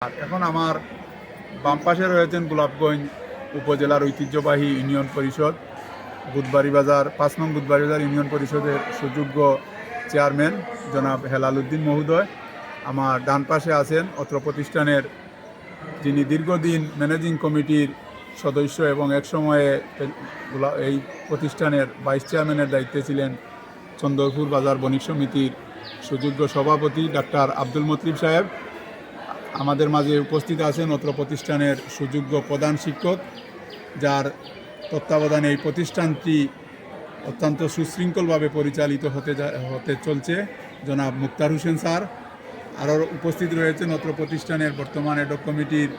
আর এখন আমার বাম পাশে রয়েছেন গোলাপগঞ্জ উপজেলার ঐতিহ্যবাহী ইউনিয়ন পরিষদ, বুধবাড়ি বাজার, পাঁচ নং বুধবাড়ি বাজার ইউনিয়ন পরিষদের সুযোগ্য চেয়ারম্যান জনাব হেলাল উদ্দিন মহোদয়। আমার ডান পাশে আছেন অত্র প্রতিষ্ঠানের যিনি দীর্ঘদিন ম্যানেজিং কমিটির সদস্য এবং একসময়ে গোলা- এই প্রতিষ্ঠানের ভাইস চেয়ারম্যানের দায়িত্বে ছিলেন চন্দ্রপুর বাজার বণিক সমিতির সুযোগ্য সভাপতি ডাক্তার আব্দুল মতলিব সাহেব। আমাদের মাঝে উপস্থিত আছেন অত্র প্রতিষ্ঠানের সুযোগ্য প্রধান শিক্ষক, যার তত্ত্বাবধানে এই প্রতিষ্ঠানটি অত্যন্ত সুশৃঙ্খলভাবে পরিচালিত হতে হতে চলছে। জনাব মুক্তার হোসেন স্যার, আরও উপস্থিত রয়েছেন অত্র প্রতিষ্ঠানের বর্তমান এডক কমিটির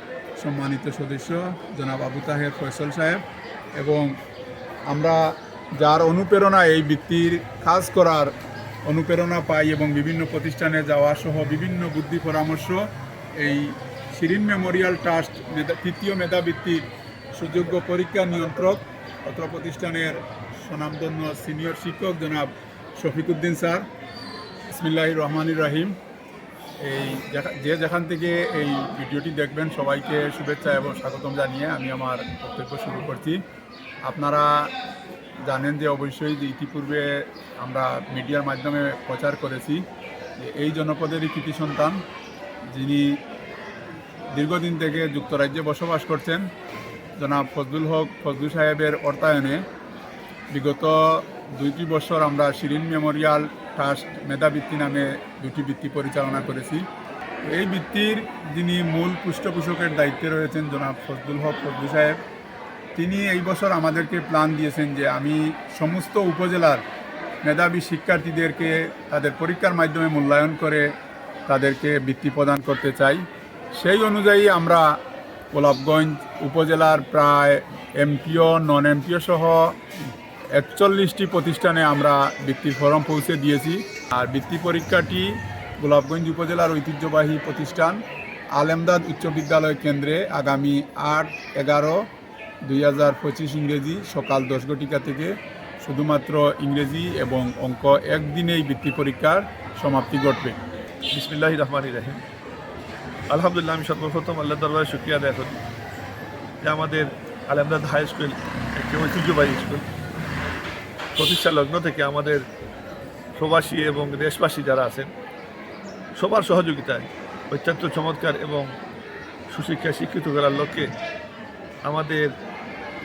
সম্মানিত সদস্য, জনাব আবু তাহের ফয়সল সাহেব। এবং আমরা যার অনুপ্রেরণা এই বৃত্তির কাজ করার অনুপ্রেরণা পাই এবং বিভিন্ন প্রতিষ্ঠানে যাওয়া সহ বিভিন্ন বুদ্ধি পরামর্শ এই শিরিন মেমোরিয়াল ট্রাস্ট মেধা, তৃতীয় মেধাবৃত্তির সুযোগ্য পরীক্ষা নিয়ন্ত্রক অত্র প্রতিষ্ঠানের স্বনামধন্য সিনিয়র শিক্ষক জনাব শফিকুদ্দিন স্যার ইসমিল্লাহ রহমানির রাহিম। এই যে যেখান থেকে এই ভিডিওটি দেখবেন সবাইকে শুভেচ্ছা এবং স্বাগতম জানিয়ে আমি আমার বক্তব্য শুরু করছি। আপনারা জানেন যে অবশ্যই যে ইতিপূর্বে আমরা মিডিয়ার মাধ্যমে প্রচার করেছি যে এই জনপদেরই কৃতি সন্তান যিনি দীর্ঘদিন থেকে যুক্তরাজ্যে বসবাস করছেন জনাব ফজলুল হক ফজলু সাহেবের অর্থায়নে। বিগত দুইটি বছর আমরা শিরিন মেমোরিয়াল ট্রাস্ট মেধাবৃত্তি নামে দুটি বৃত্তি পরিচালনা করেছি। এই বৃত্তির যিনি মূল পৃষ্ঠপোষকের দায়িত্বে রয়েছেন জনাব ফজলুল হক ফজলু সাহেব, তিনি এই বছর আমাদেরকে প্ল্যান দিয়েছেন যে আমি সমস্ত উপজেলার মেধাবী শিক্ষার্থীদেরকে তাদের পরীক্ষার মাধ্যমে মূল্যায়ন করে তাদেরকে বৃত্তি প্রদান করতে চাই। সেই অনুযায়ী আমরা গোলাপগঞ্জ উপজেলার প্রায় এমপিও নন এমপিও সহ একচল্লিশটি প্রতিষ্ঠানে আমরা বৃত্তির ফরম পৌঁছে দিয়েছি। আর বৃত্তি পরীক্ষাটি গোলাপগঞ্জ উপজেলার ঐতিহ্যবাহী প্রতিষ্ঠান আলেমদাদ উচ্চ বিদ্যালয় কেন্দ্রে আগামী আট এগারো দুই হাজার পঁচিশ ইংরেজি সকাল দশ ঘটিকা থেকে শুধুমাত্র ইংরেজি এবং অঙ্ক একদিনেই বৃত্তি পরীক্ষার সমাপ্তি ঘটবে। বিসমিল্লাহ রহমান রাহিম। আলহামদুলিল্লাহ, আমি সর্বপ্রথম আল্লাহ দরবারে শুক্রিয়া আদায় করি যে আমাদের আলমদাদ হাই স্কুল, একটি ঐতিহ্যবাহী স্কুল প্রতিষ্ঠা লগ্ন থেকে আমাদের প্রবাসী এবং দেশবাসী যারা আছেন, সবার সহযোগিতায় অত্যন্ত চমৎকার এবং সুশিক্ষায় শিক্ষিত করার লক্ষ্যে আমাদের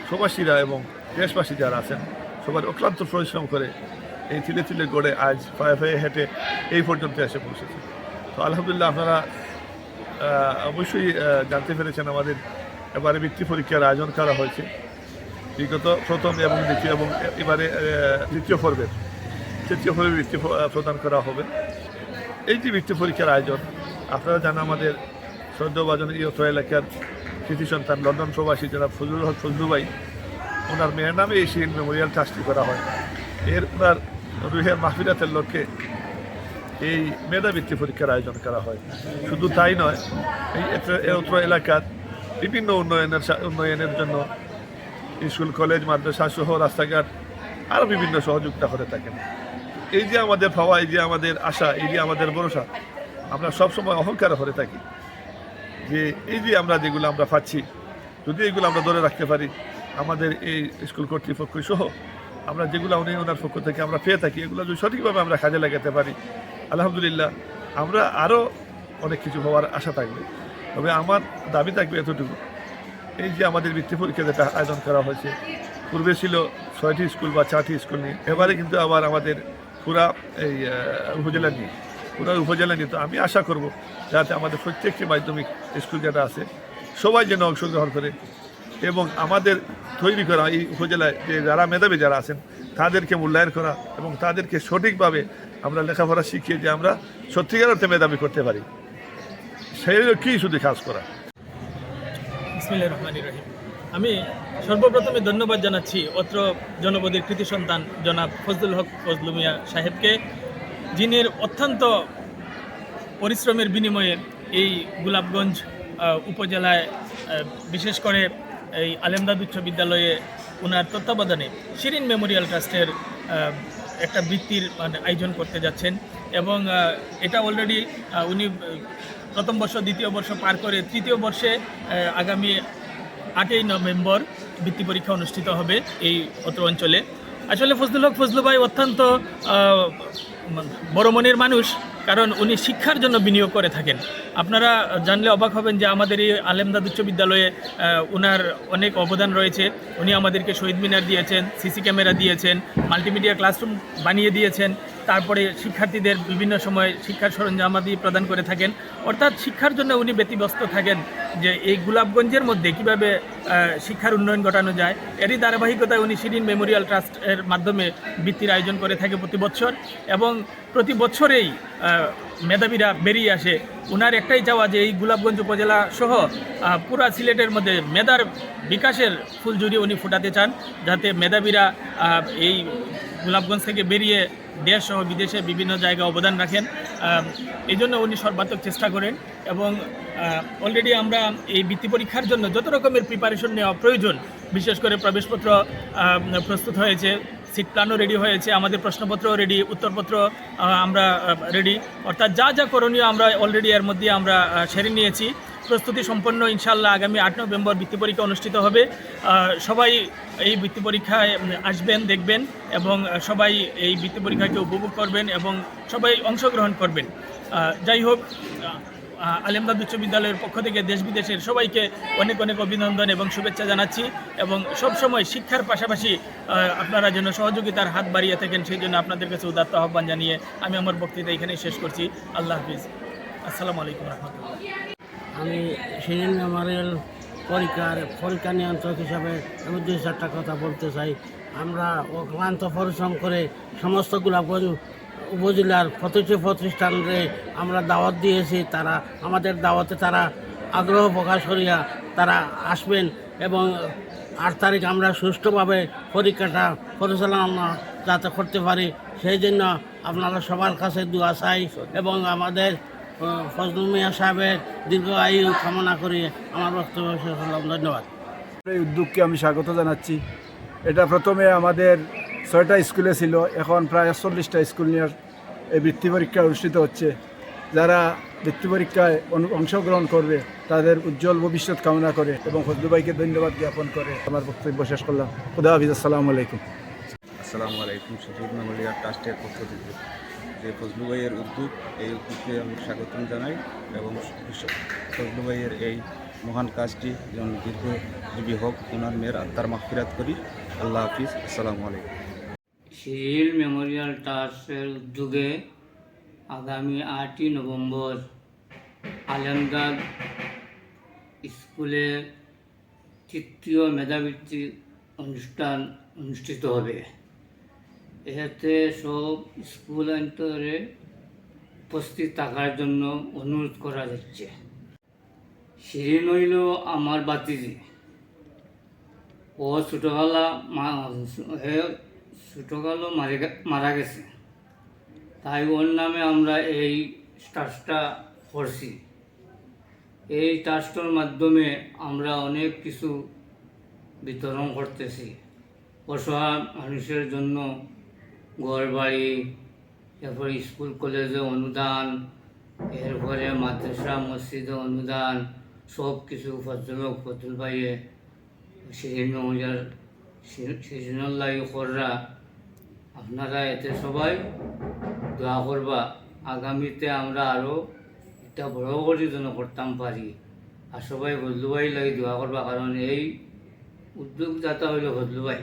প্রবাসীরা এবং দেশবাসী যারা আছেন, সবার অক্লান্ত পরিশ্রম করে এই তিলে তিলে গড়ে আজ পায়ে পায়ে হেঁটে এই পর্যন্ত এসে পৌঁছেছে। তো আলহামদুলিল্লাহ, আপনারা অবশ্যই জানতে পেরেছেন আমাদের এবারে বৃত্তি পরীক্ষার আয়োজন করা হয়েছে। বিগত প্রথম এবং দ্বিতীয় এবং এবারে তৃতীয় পর্বের, তৃতীয় পর্বে বৃত্তি প্রদান করা হবে। এই যে বৃত্তি পরীক্ষার আয়োজন, আপনারা জানেন আমাদের সদ্যবাজন অত্র এলাকার কৃতি সন্তান, লন্ডন প্রবাসী যারা ফজলুল হক ফজলু ভাই ওনার মেয়ের নামে এই শিরিন মেমোরিয়াল ট্রাস্টটি করা হয়। এর ওনার রুহের মাহফিরাতের লক্ষ্যে এই মেধাবৃত্তি পরীক্ষার আয়োজন করা হয়। শুধু তাই নয়, এই অত্র এলাকার বিভিন্ন উন্নয়নের উন্নয়নের জন্য স্কুল, কলেজ, মাদ্রাসা সহ রাস্তাঘাট আরও বিভিন্ন সহযোগিতা করে থাকেন। এই যে আমাদের পাওয়া এই যে আমাদের আশা, এই যে আমাদের ভরসা, আমরা সবসময় অহংকার করে থাকি যে এই যে আমরা যেগুলো আমরা পাচ্ছি, যদি এগুলো আমরা ধরে রাখতে পারি, আমাদের এই স্কুল কর্তৃপক্ষ সহ আমরা যেগুলো উনি ওনার পক্ষ থেকে আমরা পেয়ে থাকি, এগুলো যদি সঠিকভাবে আমরা কাজে লাগাতে পারি আলহামদুলিল্লাহ, আমরা আরও অনেক কিছু হওয়ার আশা থাকবে। তবে আমার দাবি থাকবে এতটুকু। এই যে আমাদের বৃত্তি পরীক্ষা যেটা আয়োজন করা হয়েছে, পূর্বে ছিল ছয়টি স্কুল বা চারটি স্কুল নিয়ে, এবারে কিন্তু আবার আমাদের পুরা এই উপজেলা নিয়ে, পুরা উপজেলা নিয়ে। তো আমি আশা করব যাতে আমাদের প্রত্যেকটি মাধ্যমিক স্কুল যেটা আছে, সবাই যেন অংশগ্রহণ করে এবং আমাদের তৈরি করা এই উপজেলায় যে যারা মেধাবী যারা আছেন, তাদেরকে মূল্যায়ন করা এবং তাদেরকে সঠিকভাবে আমরা লেখাপড়া শিখিয়ে যে আমরা সত্যিকার অর্থে মেধাবী করতে পারি। সেই লক্ষ্যেই শুধু কাজ করা। বিসমিল্লাহির রহমানির রহিম। আমি সর্বপ্রথমে ধন্যবাদ জানাচ্ছি অত্র জনপদের কৃতি সন্তান জনাব ফজলুল হক ফজলু মিয়া সাহেবকে, যিনি অত্যন্ত পরিশ্রমের বিনিময়ে এই গোলাপগঞ্জ উপজেলায় বিশেষ করে এই আলেমদাদ উচ্চ বিদ্যালয়ে ওনার তত্ত্বাবধানে শিরিন মেমোরিয়াল ট্রাস্টের একটা বৃত্তির মানে আয়োজন করতে যাচ্ছেন। এবং এটা অলরেডি উনি, প্রথম বর্ষ, দ্বিতীয় বর্ষ পার করে তৃতীয় বর্ষে আগামী আটই নভেম্বর বৃত্তি পরীক্ষা অনুষ্ঠিত হবে এই অত্র অঞ্চলে। আসলে ফজলুল হক ফজলু ভাই অত্যন্ত বড় মনের মানুষ। কারণ উনি শিক্ষার জন্য বিনিয়োগ করে থাকেন। আপনারা জানলে অবাক হবেন যে আমাদের এই আলেমদাদ উচ্চ বিদ্যালয়ে ওনার অনেক অবদান রয়েছে। উনি আমাদেরকে শহীদ মিনার দিয়েছেন, সিসি ক্যামেরা দিয়েছেন, মাল্টিমিডিয়া ক্লাসরুম বানিয়ে দিয়েছেন। তারপরে শিক্ষার্থীদের বিভিন্ন সময় শিক্ষার সরঞ্জামাদি প্রদান করে থাকেন। অর্থাৎ শিক্ষার জন্য উনি ব্যতিব্যস্ত থাকেন যে এই গোলাপগঞ্জের মধ্যে কীভাবে শিক্ষার উন্নয়ন ঘটানো যায়। এরই ধারাবাহিকতায় উনি শিরিন মেমোরিয়াল ট্রাস্টের মাধ্যমে বৃত্তির আয়োজন করে থাকে প্রতি বছর এবং প্রতি বছরেই মেধাবীরা বেরিয়ে আসে। উনার একটাই চাওয়া যে এই গোলাপগঞ্জ উপজেলা সহ পুরা সিলেটের মধ্যে মেধার বিকাশের ফুলঝুরি উনি ফুটাতে চান, যাতে মেধাবীরা এই গোলাপগঞ্জ থেকে বেরিয়ে দেশ সহ বিদেশে বিভিন্ন জায়গায় অবদান রাখেন। এই জন্য উনি সর্বাত্মক চেষ্টা করেন এবং অলরেডি আমরা এই বৃত্তি পরীক্ষার জন্য যত রকমের প্রিপারেশন নেওয়া প্রয়োজন, বিশেষ করে প্রবেশপত্র প্রস্তুত হয়েছে সিট প্ল্যানও রেডি হয়েছে, আমাদের প্রশ্নপত্রও রেডি উত্তরপত্র আমরা রেডি অর্থাৎ যা যা করণীয় আমরা অলরেডি এর মধ্যে আমরা সেরে নিয়েছি। প্রস্তুতি সম্পন্ন ইনশাল্লাহ আগামী আট নভেম্বর বৃত্তি পরীক্ষা অনুষ্ঠিত হবে। সবাই এই বৃত্তি পরীক্ষায় আসবেন, দেখবেন এবং সবাই এই বৃত্তি পরীক্ষাকে উপভোগ করবেন এবং সবাই অংশগ্রহণ করবেন। যাই হোক আলেমদাদ উচ্চ বিদ্যালয়ের পক্ষ থেকে দেশ বিদেশের সবাইকে অনেক অনেক অভিনন্দন এবং শুভেচ্ছা জানাচ্ছি এবং সব সময় শিক্ষার পাশাপাশি আপনারা যেন সহযোগিতার হাত বাড়িয়ে থাকেন, সেই জন্য আপনাদের কাছে উদাত্ত আহ্বান জানিয়ে আমি আমার বক্তৃতা এখানেই শেষ করছি। আল্লাহ হাফিজ। আসসালামু আলাইকুম রহমতুল্লাহ। আমি সিরিয়াল মেমোরিয়াল পরীক্ষার পরীক্ষা নিয়ন্ত্রক হিসাবে আমি দুই চারটা কথা বলতে চাই। আমরা অক্লান্ত পরিশ্রম করে সমস্ত গোলাপগঞ্জ উপজেলার প্রতিটি প্রতিষ্ঠানকে আমরা দাওয়াত দিয়েছি। তারা আমাদের দাওয়াতে তারা আগ্রহ প্রকাশ করিয়া তারা আসবেন এবং আট তারিখ আমরা সুষ্ঠুভাবে পরীক্ষাটা পরিচালনা যাতে করতে পারি। সেই জন্য আপনারা সবার কাছে দোয়া চাই এবং আমাদের ফজলুল মিয়া সাহেবের দীর্ঘ আয়ু কামনা করি আমার বক্তব্য শেষ হলাম ধন্যবাদ। এই উদ্যোগকে আমি স্বাগত জানাচ্ছি। এটা প্রথমে আমাদের ছয়টা স্কুলে ছিল এখন প্রায় চল্লিশটা স্কুল নিয়ে এই বৃত্তি পরীক্ষা অনুষ্ঠিত হচ্ছে। যারা বৃত্তি পরীক্ষায় অনু- অংশগ্রহণ করবে তাদের উজ্জ্বল ভবিষ্যৎ কামনা করে এবং ফজলু ভাইকে ধন্যবাদ জ্ঞাপন করে আমার বক্তব্য শেষ করলাম। খুদা হাফিজ আসসালামু আলাইকুম। আসসালামু আলাইকুম শহীদ মেমোরিয়াল ট্রাস্টের পক্ষ থেকে। যে ফজলু ভাইয়ের উদ্যোগ, এই উদ্যোগকে আমি স্বাগতম জানাই এবং ফজলু ভাইয়ের এই মহান কাজটি যেন দীর্ঘজীবী হোক ওনার মেয়ের আত্মার মাফিরাত করি। আল্লাহ হাফিজ। আসসালামু আলাইকুম। সিরিল মেমোরিয়াল ট্রাস্টের উদ্যোগে আগামী আটই নভেম্বর আলমদাদ স্কুলে তৃতীয় মেধাবৃত্তি অনুষ্ঠান অনুষ্ঠিত হবে। এতে সব স্কুল অন্তরে উপস্থিত থাকার জন্য অনুরোধ করা যাচ্ছে। শিরিন হইল আমার বাতিজি। ও ছোটোবেলা মা হে মারে গেছে। তাই ওর নামে আমরা এই ট্রাস্টটা করছি। এই ট্রাস্টের মাধ্যমে আমরা অনেক কিছু বিতরণ করতেছি। অসহায় মানুষের জন্য ঘর বাড়ি এরপরে স্কুল, কলেজে অনুদান, এরপরে মাদ্রাসা, মসজিদে অনুদান, সব কিছু ফজল ফজল ভাইয়ে সিজনাল্লাহ কররা আপনারা এতে সবাই দোয়া করবা। আগামীতে আমরা আরও এটা বড় করে যেন করতাম পারি। আর সবাই হজলুবাই লাগে দোয়া করবা, কারণ এই উদ্যোগদাতা হইল হজলুবাই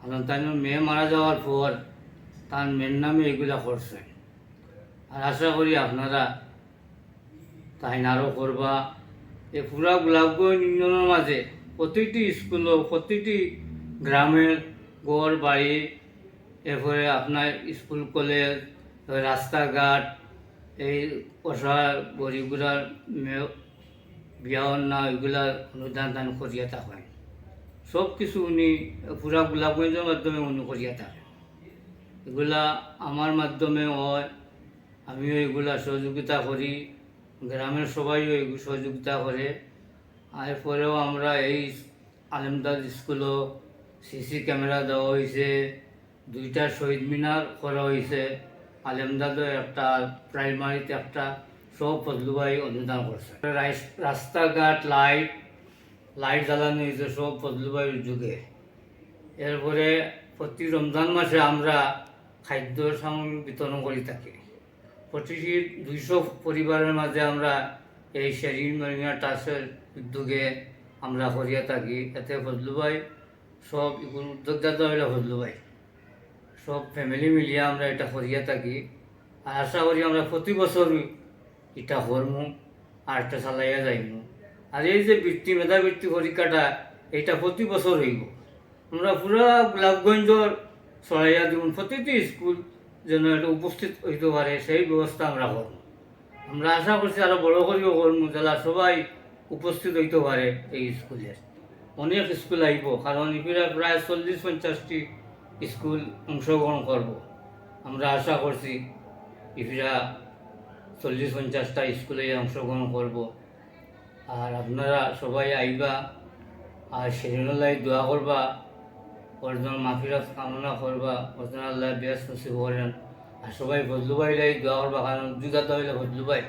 কারণ তার মেয়ে মারা যাওয়ার পর তার মেয়ের নামে এগুলা করছে আর আশা করি আপনারা তাই আরও করবা। এই পুরা গোলাপগঞ্জ ইউনিয়নের মাঝে প্রতিটি স্কুল প্রতিটি গ্রামের গড় বাড়ি, এরপরে আপনার স্কুল, কলেজ রাস্তাঘাট, এই অসহায় গরিবগুলার মেয়ে বিয়া না ওইগুলা অনুদান দান করিয়া থাকেন। সব কিছু উনি পুরা গোলাপগঞ্জের মাধ্যমে উনি করিয়া থাকেন। এগুলা আমার মাধ্যমে হয়। আমিও এগুলা সহযোগিতা করি। গ্রামের সবাইও সহযোগিতা করে। এরপরেও আমরা এই আলমদাদ স্কুলও সিসি ক্যামেরা দেওয়া হয়েছে। দুইটা শহীদ মিনার করা হয়েছে। আলেমদাদে একটা, প্রাইমারিতে একটা, সব ফজলুভাই অনুদান করছে। রাস্তাঘাট, লাইট লাইট জ্বালানো হয়েছে, সব ফজলুভাইয়ের যুগে। এরপরে প্রতি রমজান মাসে আমরা খাদ্য সামগ্রী বিতরণ করে থাকি প্রতিটি দুইশো পরিবারের মাঝে আমরা এই শেরিং মরিঙ্গা টাসের উদ্যোগে আমরা করিয়া থাকি। এতে ফজলুভাই সব উদ্যোগদাতা হইল ফজলুভাই সব ফ্যামিলি মিলিয়ে আমরা এটা করিয়া থাকি। আর আশা করি আমরা প্রতি বছর এটা করমু আর এটা চালাইয়া যাইমু। আর এই যে বৃত্তি, মেধাবৃত্তি পরীক্ষাটা, এটা প্রতি বছর হইব। আমরা পুরা গোলাপগঞ্জর চড়াইয়া দিব প্রতিটি স্কুল যেন এটা উপস্থিত হইতে পারে, সেই ব্যবস্থা আমরা করব। আমরা আশা করছি আরও বড় করিও করব যারা সবাই উপস্থিত হইতে পারে এই স্কুলে। অনেক স্কুল আইব, কারণ ইপিরা প্রায় চল্লিশ পঞ্চাশটি স্কুল অংশগ্রহণ করব। আমরা আশা করছি ইপিরা চল্লিশ পঞ্চাশটা স্কুলে অংশগ্রহণ করব। আর আপনারা সবাই আইবা, আর সেদিনলাই দোয়া করবা। অর্জন মাফিরাজ কামনা করবা অর্জন আল্লাহ বেশ খুশি করেন আর সবাই বদলুবাই লাই দোয়া করবা কারণ যুগাতে হইলে বদলুবাই